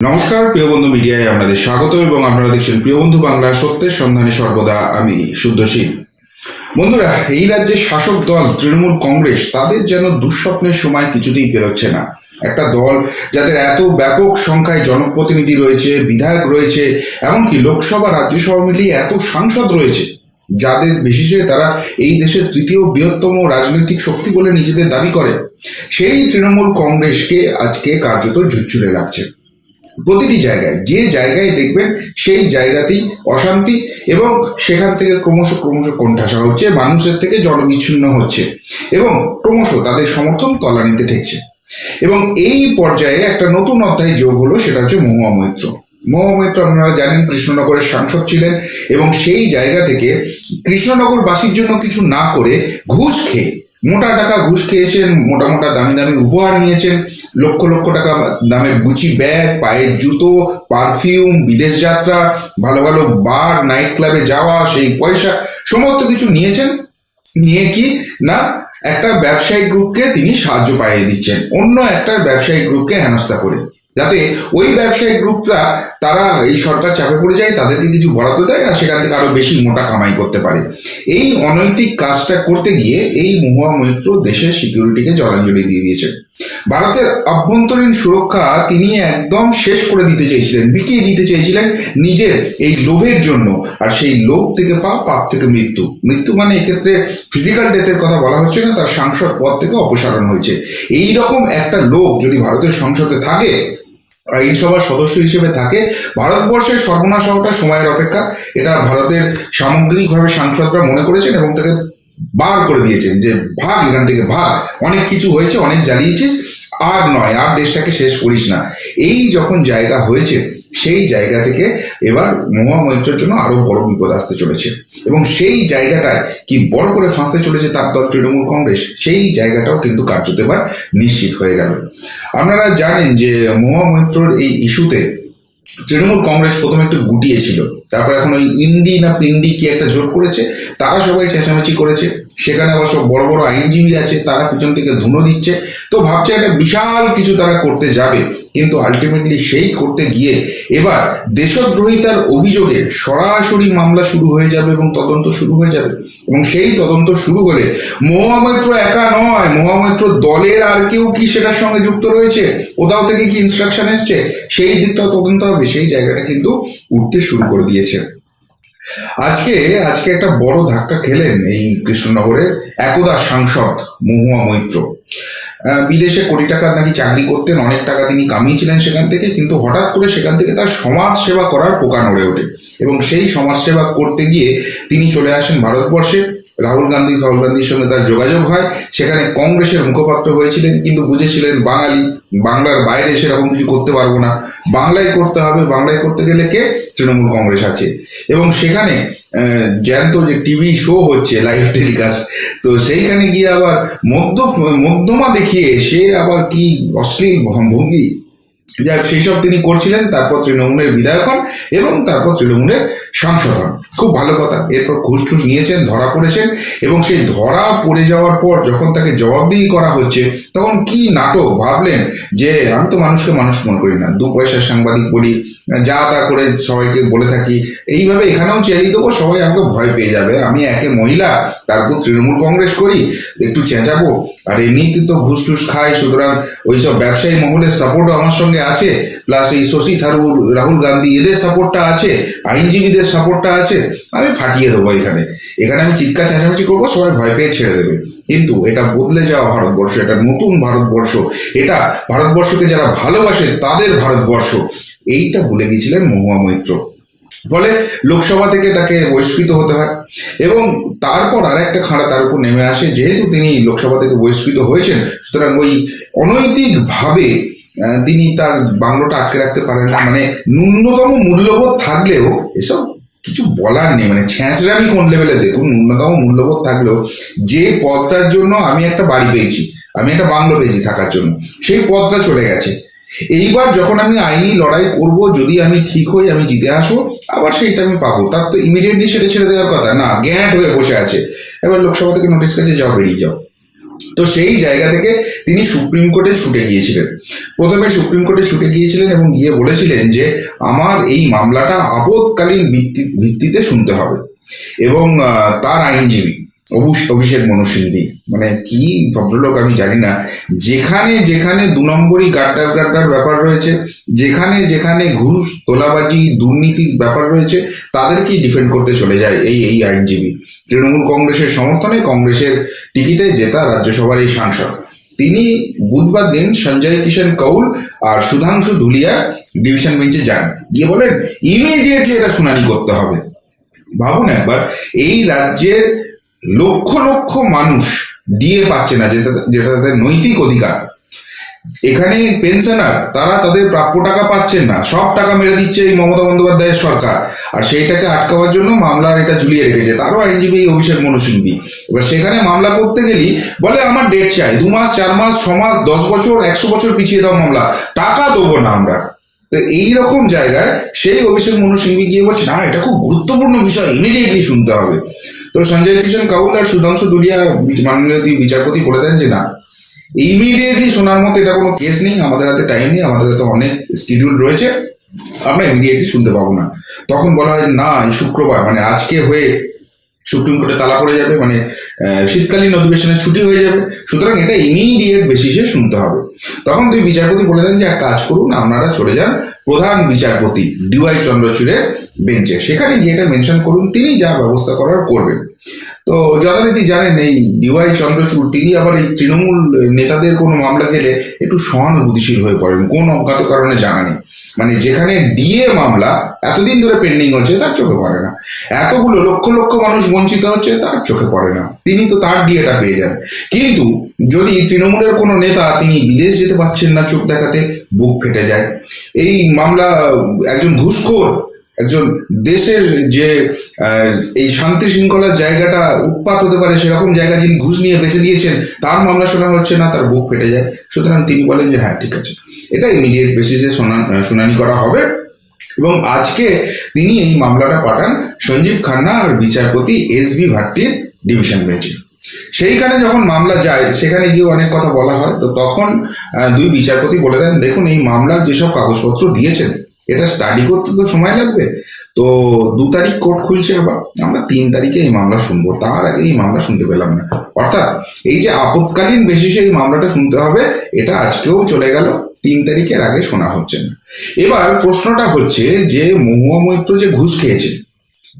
নমস্কার প্রিয় বন্ধু মিডিয়ায় আপনাদের স্বাগত এবং আপনারা দেখছেন প্রিয় বন্ধু বাংলা, সত্যের সন্ধানে সর্বদা আমি শুদ্ধশীল। বন্ধুরা, এই রাজ্যের শাসক দল, তৃণমূল কংগ্রেস, তাদের যেন দুঃস্বপ্নের সময় কিছুতেই বেরোচ্ছে না। একটা দল যাদের এত ব্যাপক সংখ্যায় জনপ্রতিনিধি রয়েছে, বিধায়ক রয়েছে, এমনকি লোকসভা, রাজ্যসভা মিলিয়ে এত সাংসদ রয়েছে, যাদের বিশেষে তারা এই দেশের তৃতীয় বৃহত্তম রাজনৈতিক শক্তি বলে নিজেদের দাবি করে, সেই তৃণমূল কংগ্রেসকে আজকে কার্যত ঝুরঝুরে লাগছে। প্রতিটি জায়গায়, যে জায়গায় দেখবেন সেই জায়গাতেই অশান্তি এবং সেখান থেকে ক্রমশ ক্রমশ কোণঠাসা হচ্ছে, মানুষের থেকে জনবিচ্ছিন্ন হচ্ছে এবং ক্রমশ তাদের সমর্থন তলানিতে ঠেকছে। এবং এই পর্যায়ে একটা নতুন অধ্যায় যোগ হলো, সেটা হচ্ছে মহুয়া মৈত্র। মহুয়া মৈত্র আপনারা জানেন, কৃষ্ণনগরের সাংসদ ছিলেন এবং সেই জায়গা থেকে কৃষ্ণনগরবাসীর জন্য কিছু না করে ঘুষ খেয়ে মোটা টাকা ঘুষ খেয়েছেন, মোটা মোটা দামি দামি উপহার নিয়েছেন, লক্ষ লক্ষ টাকা দামের গুচি ব্যাগ, পায়ের জুতো, পারফিউম, বিদেশ যাত্রা, ভালো ভালো বার নাইট ক্লাবে যাওয়া, সেই পয়সা, সমস্ত কিছু নিয়েছেন। নিয়ে কি? না, একটা ব্যবসায়িক গ্রুপকে তিনি সাহায্য পাইয়ে দিচ্ছেন। অন্য একটা ব্যবসায়িক গ্রুপকে হেনস্থা করে। যাতে ওই ব্যবসায়িক গ্রুপরা, তারা এই সরকার চাপে পড়ে যায়, তাদেরকে কিছু বরাদ্দ দেয় আর সেখান থেকে আরও বেশি মোটা কামাই করতে পারে। এই অনৈতিক কাজটা করতে গিয়ে এই মহুয়া মৈত্র দেশের সিকিউরিটিকে জলাঞ্জলি দিয়ে দিয়েছে। ভারতের অভ্যন্তরীণ সুরক্ষা তিনি একদম শেষ করে দিতে চেয়েছিলেন, বিকিয়ে দিতে চেয়েছিলেন নিজের এই লোভের জন্য। আর সেই লোভ থেকে পাপ পাপ থেকে মৃত্যু। মৃত্যু মানে এক্ষেত্রে ফিজিক্যাল ডেথের কথা বলা হচ্ছে না, তার সাংসদ পদ থেকে অপসারণ হয়েছে। এই রকম একটা লোভ যদি ভারতের সংসদে থাকে আইনসভার সদস্য হিসেবে থাকে ভারতবর্ষের সর্বনাশ হওয়াটা সময়ের অপেক্ষা। এটা ভারতের সামগ্রিকভাবে সাংসদরা মনে করেছেন এবং তাকে বার করে দিয়েছেন যে, ভাগ, এখান থেকে ভাগ। অনেক কিছু হয়েছে, অনেক জ্বালিয়েছিস আর নয়, আর দেশটাকে শেষ করিস না। এই যখন জায়গা হয়েছে সেই জায়গা থেকে এবার মহুয়া মৈত্রের জন্য আরও বড় বিপদ আসতে চলেছে। এবং সেই জায়গাটায় কি বড় করে ফাঁসতে চলেছে তার দল তৃণমূল কংগ্রেস, সেই জায়গাটাও কিন্তু কার্যত এবার নিশ্চিত হয়ে গেল। আপনারা জানেন যে মহুয়া মৈত্রর এই ইস্যুতে তৃণমূল কংগ্রেস প্রথমে একটু গুটিয়েছিল। তারপর এখন ওই ইন্ডি না পিন্ডি কি একটা জোট করেছে, তারা সবাই চেঁচামেচি করেছে। সেখানে আবার সব বড় বড় আইনজীবী আছে, তারা পিছন থেকে ধুনো দিচ্ছে। তো ভাবছে একটা বিশাল কিছু তারা করতে যাবে। কিন্তু আলটিমেটলি সেই করতে গিয়ে এবার দেশদ্রোহিতার অভিযোগে সরাসরি মামলা শুরু হয়ে যাবে এবং তদন্ত শুরু হয়ে যাবে। এবং সেই তদন্ত শুরু হলে মহামৈত্র একা নয় মহামৈত্র দলের আর কেউ কি সেটার সঙ্গে যুক্ত রয়েছে? কোথাও থেকে কি ইনস্ট্রাকশন এসছে? সেই দিকটাও তদন্ত হবে, সেই জায়গাটা কিন্তু উঠতে শুরু করে দিয়েছে। আজকে আজকে একটা বড় ধাক্কা খেলেন এই কৃষ্ণনগরের একদা সাংসদ মহুয়া মৈত্র। বিদেশে কোটি টাকার নাকি চাকরি করতেন, অনেক টাকা তিনি কামিয়েছিলেন সেখান থেকে, কিন্তু হঠাৎ করে সেখান থেকে তার সমাজ সেবা করার পোকা নড়ে ওঠে। এবং সেই সমাজ সেবা করতে গিয়ে তিনি চলে আসেন ভারতবর্ষে। রাহুল গান্ধী, রাহুল গান্ধীর সঙ্গে তার যোগাযোগ হয়। সেখানে কংগ্রেসের মুখপাত্র হয়েছিলেন, কিন্তু বুঝেছিলেন বাঙালি, বাংলার বাইরে সেরকম কিছু করতে পারব না। বাংলায় করতে হবে, বাংলায় করতে গেলে কে? তৃণমূল কংগ্রেস আছে। এবং সেখানে জ্যান্ত যে টিভি শো হচ্ছে লাইভ টেলিকাস্ট তো সেইখানে গিয়ে আবার মধ্য মধ্যমা দেখিয়ে সে আবার কি অশ্লীল ভঙ্গি? যাক সেই সব তিনি করছিলেন, তারপর তৃণমূলের বিধায়ক হন এবং তারপর তৃণমূলের হন খুব ভালো কথা। এরপর ঘুষ টুস নিয়েছেন, ধরা পড়েছেন এবং সেই ধরা পড়ে যাওয়ার পর যখন তাকে জবাবদিহি করা হচ্ছে, তখন কি নাটক ভাবলেন যে আমি তো মানুষকে মানুষ মনে করি না। দু পয়সার সাংবাদিক বলি, যা তা করে সবাইকে বলে থাকি। এইভাবে এখানেও চেরিয়ে দেবো, সবাই আমাকে ভয় পেয়ে যাবে। আমি একে মহিলা, তারপর তৃণমূল কংগ্রেস করি, একটু চেঁচাবো। আর এমনিতে তো ঘুষ টুস খাই সুতরাং ওইসব ব্যবসায়ী মহলের সাপোর্টও আমার সঙ্গে আছে। প্লাস এই শশী থারুর, রাহুল গান্ধী, এদের সাপোর্টটা আছে, আইনজীবীদের সাপোর্টটা আছে, আমি ফাটিয়ে দেবো এখানে। এখানে আমি চিৎকার চেঁচামেচি করব, সবাই ভয় পেয়ে ছেড়ে দেবে। কিন্তু এটা বদলে যাওয়া ভারতবর্ষ, এটা নতুন ভারতবর্ষ, এটা ভারতবর্ষকে যারা ভালোবাসে, তাদের ভারতবর্ষ। এইটা ভুলে গিয়েছিলেন মহুয়া মৈত্র। ফলে লোকসভা থেকে তাকে বহিষ্কৃত হতে হয়। এবং তারপর আর একটা খাড়া তার উপর নেমে আসে, যেহেতু তিনি লোকসভা থেকে বহিষ্কৃত হয়েছেন, সুতরাং ওই অনৈতিকভাবে তিনি তার বাংলোটা আটকে রাখতে পারেন না। মানে ন্যূনতম মূল্যবোধ থাকলেও, এসব কিছু বলার নেই। মানে ছ্যাঁচড়ামি কোন লেভেলে দেখুন, ন্যূনতম মূল্যবোধ থাকলেও যে পদটার জন্য আমি একটা বাড়ি পেয়েছি, আমি একটা বাংলো পেয়েছি থাকার জন্য, সেই পদটা চলে গেছে। এইবার যখন আমি আইনি লড়াই করব, যদি আমি ঠিক হই, আমি জিতে আসব, আবার সেইটা আমি পাবো। তার তো ইমিডিয়েটলি সেটা ছেড়ে দেওয়ার কথা। না গ্যাট হয়ে বসে আছে। এবার লোকসভা থেকে নোটিশ কাছে যাও, বেরিয়ে যাও। তো সেই জায়গা থেকে তিনি সুপ্রিম কোর্টে ছুটে গিয়েছিলেন। প্রথমে সুপ্রিম কোর্টে ছুটে গিয়েছিলেন এবং গিয়ে বলেছিলেন যে, আমার এই মামলাটা আপদকালীন ভিত্তি, ভিত্তিতে শুনতে হবে। এবং তার আইনজীবী অভি- অভিষেক মনু সিংভি মানে কি ভদ্রলোক আমি জানি না, যেখানে যেখানে দু নম্বরই গাড্ডার গাড্ডার ব্যাপার রয়েছে যেখানে যেখানে ঘুষ, তোলাবাজি, দুর্নীতির ব্যাপার রয়েছে, তাদেরকেই ডিফেন্ড করতে চলে যায় এই এই আইনজীবী। তৃণমূল কংগ্রেসের সমর্থনে কংগ্রেসের টিকিটে জেতা রাজ্যসভার এই সাংসদ। তিনি বুধবার দিন সঞ্জয় কিষণ কৌল আর সুধাংশু ধুলিয়া ডিভিশন বেঞ্চে যান। গিয়ে বলেন ইমিডিয়েটলি এটা শুনানি করতে হবে। ভাবুন একবার, এই রাজ্যের লক্ষ লক্ষ মানুষ দিয়ে পাচ্ছে না, যেটা যেটা তাদের নৈতিক অধিকার। এখানে পেনশনার তারা তাদের প্রাপ্য টাকা পাচ্ছেন না। সব টাকা মেরে দিচ্ছে এই মমতা বন্দ্যোপাধ্যায়ের সরকার। আর সেইটাকে আটকাবার জন্য মামলার এটা ঝুলিয়ে রেখেছে। তারও আইনজীবী অভিষেক মনু সিংভি। এবার সেখানে মামলা করতে গেলি, বলে আমার ডেট চাই। দু মাস, চার মাস, ছ মাস, দশ বছর, একশো বছর পিছিয়ে দাও মামলা। টাকা দেবো না আমরা। তো এইরকম জায়গায় সেই অভিষেক মনু গিয়ে বলছে, না, এটা খুব গুরুত্বপূর্ণ বিষয় ইমিডিয়েটলি শুনতে হবে। তো সঞ্জয় কিষণ কাউল আর সুধাংশু দুলিয়া মাননীয় বিচারপতি বলে দেন যে, না ইমিডিয়েটলি শোনার মতো এটা কোনো কেস নেই, আমাদের হাতে টাইম নেই, আমাদের হাতে অনেক শিডিউল রয়েছে, আমরা ইমিডিয়েটলি শুনতে পাবো না। তখন বলা হয়, না, এই শুক্রবার মানে আজকে হয়ে সুপ্রিম কোর্টে তালা পড়ে যাবে মানে শীতকালীন অধিবেশনে ছুটি হয়ে যাবে। সুতরাং এটা ইমিডিয়েট বেসিসে শুনতে হবে। তখন দুই বিচারপতি বলে দেন যে, এক কাজ করুন, আপনারা চলে যান প্রধান বিচারপতি ডিওয়াই চন্দ্রচূড়ের বেঞ্চে। সেখানে গিয়ে এটা মেনশন করুন, তিনি যা ব্যবস্থা করার করবেন। তো যথারীতি জানেন, এই ডিওয়াই চন্দ্রচূড়, তিনি আবার এই তৃণমূল নেতাদের কোনো মামলা গেলে একটু সহানুভূতিশীল হয়ে পড়েন, কোন অজ্ঞাত কারণে জানা নেই। মানে যেখানে ডিএ মামলা এতদিন ধরে পেন্ডিং হচ্ছে, তার চোখে পড়ে না। এতগুলো লক্ষ লক্ষ মানুষ বঞ্চিত হচ্ছে, তার চোখে পড়ে না। তিনি তো তার ডিএটা পেয়ে যান। কিন্তু যদি তৃণমূলের কোনো নেতা, তিনি বিদেশ যেতে পারছেন না চোখ দেখাতে, বুক ফেটে যায়। এই মামলা একজন ঘুষখোর একজন দেশের যে এই শান্তি শৃঙ্খলার জায়গাটা উৎপাত হতে পারে, সেরকম জায়গা যিনি ঘুষ নিয়ে বেঁচে দিয়েছেন, তার মামলা শোনা হচ্ছে না, তার বুক ফেটে যায়। সুতরাং তিনি বলেন যে হ্যাঁ ঠিক আছে। এটা ইমিডিয়েট বেসিসে শুনানি করা হবে। এবং আজকে তিনি এই মামলাটা পাঠান সঞ্জীব খান্না আর বিচারপতি এস বি ভাট্টির ডিভিশন বেঞ্চে সেইখানে যখন মামলা যায়, সেখানে গিয়ে অনেক কথা বলা হয়। তো তখন দুই বিচারপতি বলে দেন, দেখুন, এই মামলার যেসব কাগজপত্র দিয়েছেন এটা স্টাডি করতে তো সময় লাগবে। তো দু তারিখ কোর্ট খুলছে আবার। আমরা তিন তারিখে এই মামলা শুনব। তার আগে এই মামলা শুনতে পেলাম না। অর্থাৎ এই যে আপৎকালীন বেসিসে এই মামলাটা শুনতে হবে, এটা আজকেও চলে গেল। তিন তারিখের আগে শোনা হচ্ছে না। এবার প্রশ্নটা হচ্ছে যে মহুয়া মৈত্র যে ঘুষ খেয়েছে,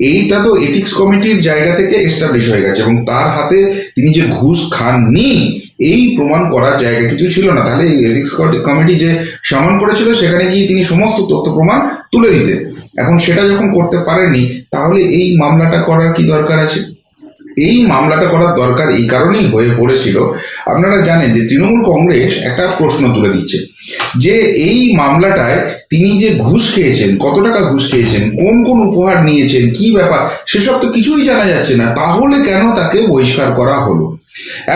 এইটা তো এথিক্স কমিটির জায়গা থেকে এস্টাবলিশ হয়ে গেছে এবং তার হাতে তিনি যে ঘুষ খাননি এই প্রমাণ করার জায়গা কিছু ছিল না। তাহলে এথিক্স কমিটি যে সমান করেছিল, সেখানে গিয়ে তিনি সমস্ত তথ্য প্রমাণ তুলে দিতেন। এখন সেটা যখন করতে পারেননি, তাহলে এই মামলাটা করার কি দরকার আছে? এই মামলাটা করার দরকার এই কারণেই হয়ে পড়েছিল। আপনারা জানেন যে তৃণমূল কংগ্রেস একটা প্রশ্ন তুলে দিচ্ছে যে এই মামলাটায় তিনি যে ঘুষ খেয়েছেন, কত টাকা ঘুষ খেয়েছেন, কোন কোন উপহার নিয়েছেন, কি ব্যাপার, সেসব তো কিছুই জানা যাচ্ছে না। তাহলে কেন তাকে বহিষ্কার করা হলো?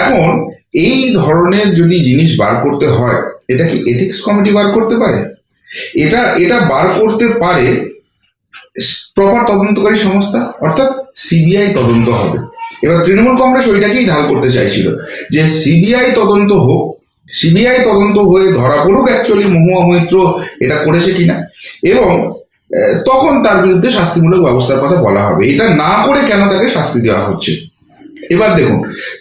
এখন এই ধরনের যদি জিনিস বার করতে হয়, এটা কি এথিক্স কমিটি বার করতে পারে? এটা এটা বার করতে পারে প্রপার তদন্তকারী সংস্থা, অর্থাৎ সিবিআই তদন্ত হবে। এবার তৃণমূল কংগ্রেস ওইটাকেই ঢাল করতে চাইছিল যে সিবিআই তদন্ত হোক সিবিআই তদন্ত হয়ে ধরা পড়ুক অ্যাকচুয়ালি মহুয়া মৈত্র এটা করেছে কিনা। এবং তখন তার বিরুদ্ধে শাস্তিমূলক ব্যবস্থার কথা বলা হবে। এটা না করে কেন তাকে শাস্তি দেওয়া হচ্ছে? এবার দেখুন,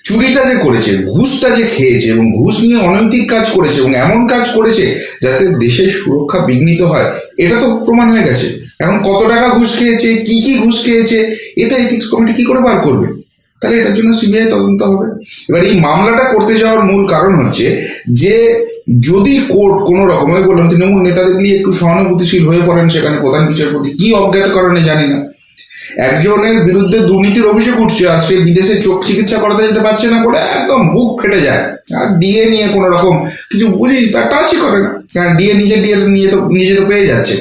চুরিটা যে করেছে, ঘুষটা যে খেয়েছে এবং ঘুষ নিয়ে অনৈতিক কাজ করেছে এবং এমন কাজ করেছে যাতে দেশের সুরক্ষা বিঘ্নিত হয়, এটা তো প্রমাণ হয়ে গেছে। এখন কত টাকা ঘুষ খেয়েছে, কি কি ঘুষ খেয়েছে, এটা এথিক্স কমিটি কি করে বার করবে? তাহলে এটার জন্য সিবিআই তদন্ত হবে। এবার এই মামলাটা করতে যাওয়ার মূল কারণ হচ্ছে যে, যদি কোর্ট কোনো রকম বললাম, তৃণমূল নেতাদের নিয়ে একটু সহানুভূতিশীল হয়ে পড়েন সেখানে প্রধান বিচারপতি, কি অজ্ঞাত কারণে জানি না। একজনের বিরুদ্ধে দুর্নীতির অভিযোগ উঠছে আর সে বিদেশে চোখ চিকিৎসা করাতে যেতে পারছে না বলে একদম বুক ফেটে যায়। আর ডিএ নিয়ে কোনো রকম কিছু বুঝি তার টাচই করে না। কারণ ডিএ নিজে ডিএ নিয়ে তো নিজে তো পেয়ে যাচ্ছে।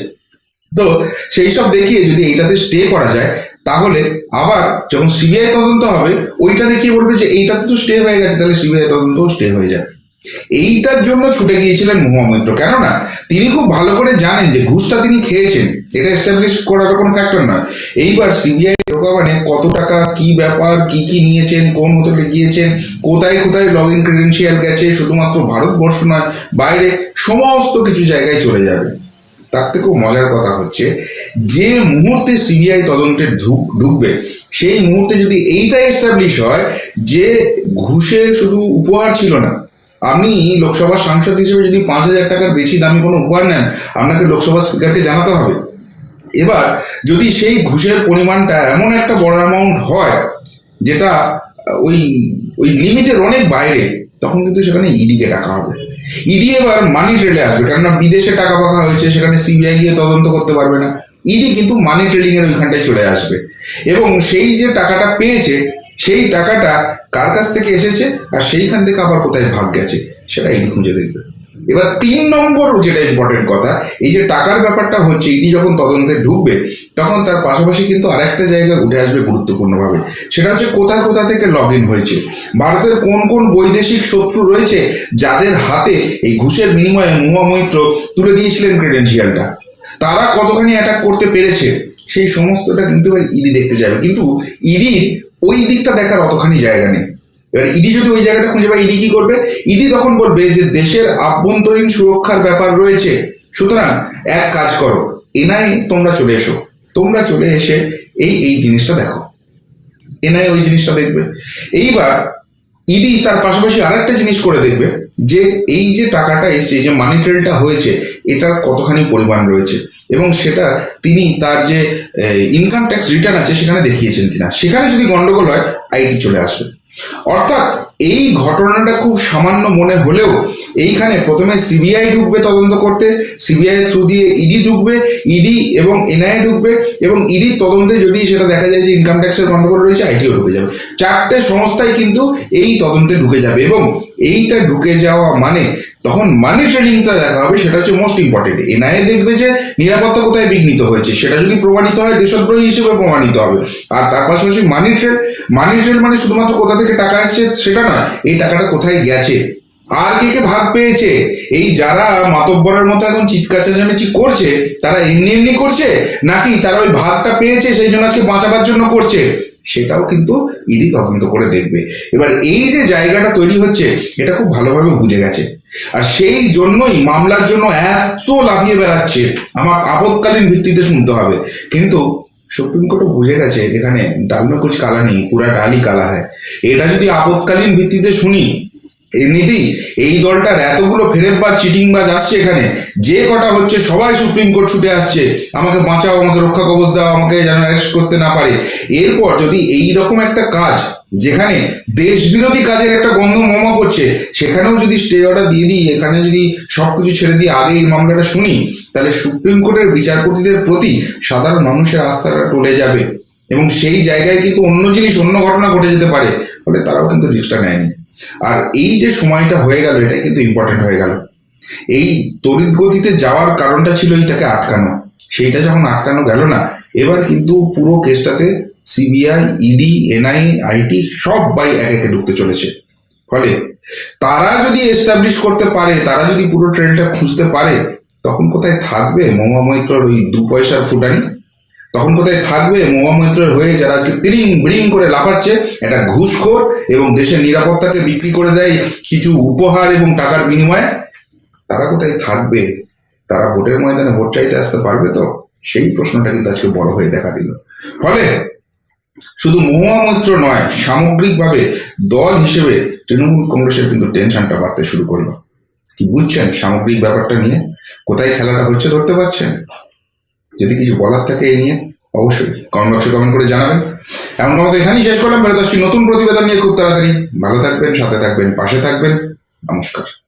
তো সেই সব দেখিয়ে যদি এইটাতে স্টে করা যায়, তাহলে আবার যখন সিবিআই তদন্ত হবে, ওইটা দেখিয়ে বলবে যে এইটাতে তো স্টে হয়ে গেছে, তাহলে সিবিআই তদন্তও স্টে হয়ে যাবে। এইটার জন্য ছুটে গিয়েছিলেন মহুয়া কেননা, তিনি খুব ভালো করে জানেন যে ঘুষটা তিনি খেয়েছেন। এটা এস্টাবলিশ করার কোনো ফ্যাক্টর নয়। এইবার সিবিআই মানে কত টাকা, কি ব্যাপার, কি কি নিয়েছেন, কোন হোটেলে গিয়েছেন, কোথায় কোথায় লগ ইন ক্রেডেন্সিয়াল গেছে, শুধুমাত্র ভারতবর্ষ নয়, বাইরে সমস্ত কিছু জায়গায় চলে যাবে। তার থেকেও মজার কথা হচ্ছে, যে মুহূর্তে সিবিআই তদন্তে ঢুক- ঢুকবে, সেই মুহূর্তে যদি এইটা এস্টাবলিশ হয় যে ঘুষের শুধু উপহার ছিল না আপনি লোকসভার সাংসদ হিসেবে যদি পাঁচ হাজার টাকার বেশি দামি কোনো উপহার নেন, আপনাকে লোকসভা স্পিকারকে জানাতে হবে। এবার, যদি সেই ঘুষের পরিমাণটা এমন একটা বড় অ্যামাউন্ট হয়, যেটা, ওই ওই লিমিটের অনেক বাইরে, তখন কিন্তু সেখানে ইডিকে ডাকা হবে। ইডি এবার মানি ট্রেলে আসবে, কেননা বিদেশে টাকা পাকা হয়েছে, সেখানে সিবিআই গিয়ে তদন্ত করতে পারবে না। ইডি কিন্তু মানি ট্রেলিং এর ওইখানটায় চলে আসবে। এবং সেই যে টাকাটা পেয়েছে সেই টাকাটা কার কাছ থেকে এসেছে আর সেইখান থেকে আবার কোথায় ভাগ গেছে, সেটা ইডি খুঁজে দেখবে। এবার তিন নম্বর যেটা ইম্পর্টেন্ট কথা, এই যে টাকার ব্যাপারটা হচ্ছে ইডি যখন তদন্তে ঢুকবে, তখন তার পাশাপাশি কিন্তু আরেকটা জায়গা উঠে আসবে গুরুত্বপূর্ণভাবে। সেটা হচ্ছে কোথা কোথা থেকে লগ ইন হয়েছে। ভারতের কোন কোন বৈদেশিক শত্রু রয়েছে যাদের হাতে এই ঘুষের বিনিময়ে মহুয়া মৈত্র তুলে দিয়েছিলেন ক্রেডেন্সিয়ালটা তারা কতখানি অ্যাটাক করতে পেরেছে? সেই সমস্তটা কিন্তু এবার ইডি দেখতে যাবে কিন্তু ইডির ওই দিকটা দেখার অতখানি জায়গা নেই। এবার ইডি যদি ওই জায়গাটা খুঁজে পায়, ইডি কি করবে? ইডি তখন বলবে যে দেশের আভ্যন্তরীণ সুরক্ষার ব্যাপার রয়েছে। সুতরাং এক কাজ করো, এনআই তোমরা চলে এসো। তোমরা চলে এসে এই এই জিনিসটা দেখো। এনআই ওই জিনিসটা দেখবে। এইবার ইডি তার পাশাপাশি আরেকটা জিনিস করে দেখবে, যে এই যে টাকাটা এসছে যে মানি ট্রেলটা হয়েছে, এটার কতখানি পরিমাণ রয়েছে। এবং সেটা তিনি তার যে ইনকাম ট্যাক্স রিটার্ন আছে সেখানে দেখিয়েছেন কিনা। সেখানে যদি গন্ডগোল হয় আইডি চলে আসবে। অর্থাৎ এই ঘটনাটা খুব সামান্য মনে হলেও এইখানে প্রথমে সিবিআই ঢুকবে তদন্ত করতে সিবিআই থ্রু দিয়ে ইডি ঢুকবে ইডি এবং এনআই ঢুকবে এবং ইডি তদন্তে যদি সেটা দেখা যায় যে ইনকাম ট্যাক্সের গন্ডগোল রয়েছে আইটিও ঢুকে যাবে। চারটে সংস্থাই কিন্তু এই তদন্তে ঢুকে যাবে এবং এইটা ঢুকে যাওয়া মানে তখন মানি ট্রেডিংটা দেখা হবে, সেটা হচ্ছে মোস্ট ইম্পর্টেন্ট এনআইএ দেখবে যে নিরাপত্তা কোথায় বিঘ্নিত হয়েছে, সেটা যদি প্রমাণিত হয়, দেশদ্রোহী হিসেবে প্রমাণিত হবে। আর তার পাশাপাশি মানি ট্রেল মানি ট্রেল মানে শুধুমাত্র কোথা থেকে টাকা আসছে, সেটা নয়, এই টাকাটা কোথায় গেছে? আর কে কে ভাগ পেয়েছে? এই যারা মাতব্বরের মতো এখন চিৎকার চেঁচামেচি করছে, তারা এমনি এমনি করছে? নাকি তারা ওই ভাগটা পেয়েছে, সেই জন্য আজকে বাঁচাবার জন্য করছে? সেটাও কিন্তু ইডি তদন্ত করে দেখবে। এবার এই যে জায়গাটা তৈরি হচ্ছে, এটা খুব ভালোভাবে বুঝে গেছে। আর সেই জন্যই মামলার জন্য এত লাফিয়ে বেড়াচ্ছে। আমার আপৎকালীন ভিত্তিতে শুনতে হবে। কিন্তু সুপ্রিম কোর্টও বুঝে গেছে, এখানে ডাল মে কুচ কালা নেই, পুরা ডালই কালা হয়। এটা যদি আপৎকালীন ভিত্তিতে শুনি, এমনিতেই এই দলটার এতগুলো ফেরেব বা চিটিং চিটিংবাজ আসছে এখানে, যে কটা হচ্ছে সবাই সুপ্রিম কোর্ট ছুটে আসছে। আমাকে বাঁচাও, আমাকে রক্ষা কবচ দাও, আমাকে যেন অ্যারেস্ট করতে না পারে। এরপর যদি এই রকম একটা কাজ যেখানে দেশ বিরোধী কাজের একটা গন্ধ মমা করছে, সেখানেও যদি স্টে অর্ডার দিয়ে দিই, এখানে যদি সব কিছু ছেড়ে দিয়ে আগে এই মামলাটা শুনি, তাহলে সুপ্রিম কোর্টের বিচারপতিদের প্রতি সাধারণ মানুষের আস্থাটা টলে যাবে। এবং সেই জায়গায় কিন্তু অন্য জিনিস, অন্য ঘটনা ঘটে যেতে পারে, ফলে তারাও কিন্তু রিস্কটা নেয়নি। আর এই যে সময়টা হয়ে গেল এটা কিন্তু ইম্পর্টেন্ট হয়ে গেল। এই তড়িৎ গতিতে যাওয়ার কারণটা ছিল এইটাকে আটকানো। সেইটা যখন আটকানো গেল না, এবার কিন্তু পুরো কেসটাতে সিবিআই ইডি এনআই আইটি সব বাই এক একে ঢুকতে চলেছে। ফলে তারা যদি এস্টাবলিশ করতে পারে, তারা যদি পুরো ট্রেনটা খুঁজতে পারে, তখন কোথায় থাকবে মহুয়া মৈত্রর ওই দু পয়সার ফুটানি? তখন কোথায় থাকবে মহুয়া মৈত্রের হয়ে যারা আজকে তিরিং বিড়িং করে লাফাচ্ছে, একটা ঘুষখোর এবং দেশের নিরাপত্তাকে বিক্রি করে দেয় কিছু উপহার এবং টাকার বিনিময়ে, তারা কোথায় থাকবে? তারা ভোটের ময়দানে ভোট চাইতে আসতে পারবে তো? সেই প্রশ্নটা কিন্তু আজকে বড় হয়ে দেখা দিল। ফলে শুধু মহুয়া মৈত্র নয়, সামগ্রিকভাবে দল হিসেবে তৃণমূল কংগ্রেসের কিন্তু টেনশনটা বাড়তে শুরু করল। কি বুঝছেন সামগ্রিক ব্যাপারটা নিয়ে? কোথায় খেলাটা হচ্ছে ধরতে পারছেন? যদি কিছু বলার থাকে এই নিয়ে, অবশ্যই কমেন্ট বক্সে কমেন্ট করে জানাবেন। এমন মতো এখানেই শেষ করলাম। বেরোতে আসছি নতুন প্রতিবেদন নিয়ে খুব তাড়াতাড়ি। ভালো থাকবেন, সাথে থাকবেন, পাশে থাকবেন। নমস্কার।